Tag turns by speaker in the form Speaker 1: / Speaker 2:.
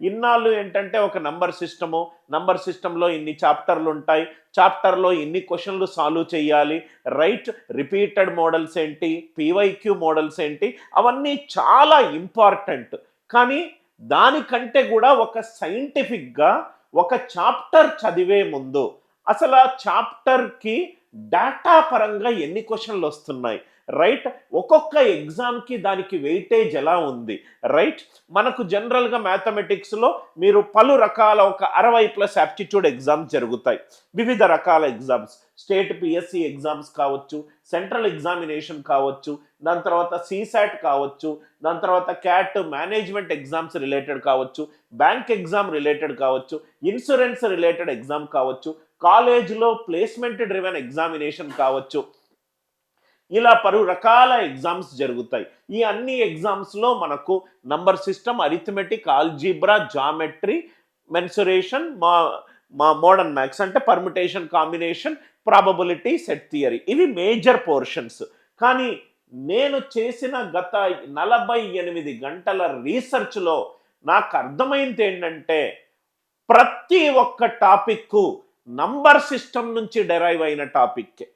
Speaker 1: ఇన్నాళ్ళు ఏంటంటే ఒక నంబర్ సిస్టము నంబర్ సిస్టంలో ఇన్ని చాప్టర్లు ఉంటాయి చాప్టర్లో ఇన్ని క్వశ్చన్లు సాల్వ్ చేయాలి రైట్ రిపీటెడ్ మోడల్స్ ఏంటి పీవైక్యూ మోడల్స్ ఏంటి అవన్నీ చాలా ఇంపార్టెంట్. కానీ దానికంటే కూడా ఒక సైంటిఫిక్గా ఒక చాప్టర్ చదివే ముందు అసలు ఆ చాప్టర్కి డేటా పరంగా ఎన్ని క్వశ్చన్లు వస్తున్నాయి రైట్? ఒక్కొక్క ఎగ్జామ్కి దానికి వెయిటేజ్ ఎలా ఉంది? రైట్? మనకు జనరల్గా మ్యాథమెటిక్స్లో మీరు పలు రకాల ఒక అరవై ప్లస్ యాప్టిట్యూడ్ ఎగ్జామ్స్ జరుగుతాయి. వివిధ రకాల ఎగ్జామ్స్. స్టేట్ పిఎస్సి ఎగ్జామ్స్ కావచ్చు సెంట్రల్ ఎగ్జామినేషన్ కావచ్చు దాని తర్వాత సీసాట్ కావచ్చు దాని తర్వాత క్యాట్ మేనేజ్మెంట్ ఎగ్జామ్స్ రిలేటెడ్ కావచ్చు బ్యాంక్ ఎగ్జామ్ రిలేటెడ్ కావచ్చు ఇన్సూరెన్స్ రిలేటెడ్ ఎగ్జామ్ కావచ్చు కాలేజ్లో ప్లేస్మెంట్ డ్రివెన్ ఎగ్జామినేషన్ కావచ్చు. ఇలా పలు రకాల ఎగ్జామ్స్ జరుగుతాయి. ఈ అన్ని ఎగ్జామ్స్లో మనకు number system arithmetic algebra geometry mensuration మా మా మోడర్న్ మ్యాథ్స్ అంటే permutation combination probability set theory. ఇవి మేజర్ పోర్షన్స్. కానీ నేను చేసిన గత నలభై ఎనిమిది గంటల రీసెర్చ్లో నాకు అర్థమైంది ఏంటంటే ప్రతి ఒక్క టాపిక్ నంబర్ సిస్టమ్ నుంచి డెరైవ్ అయిన టాపిక్కే.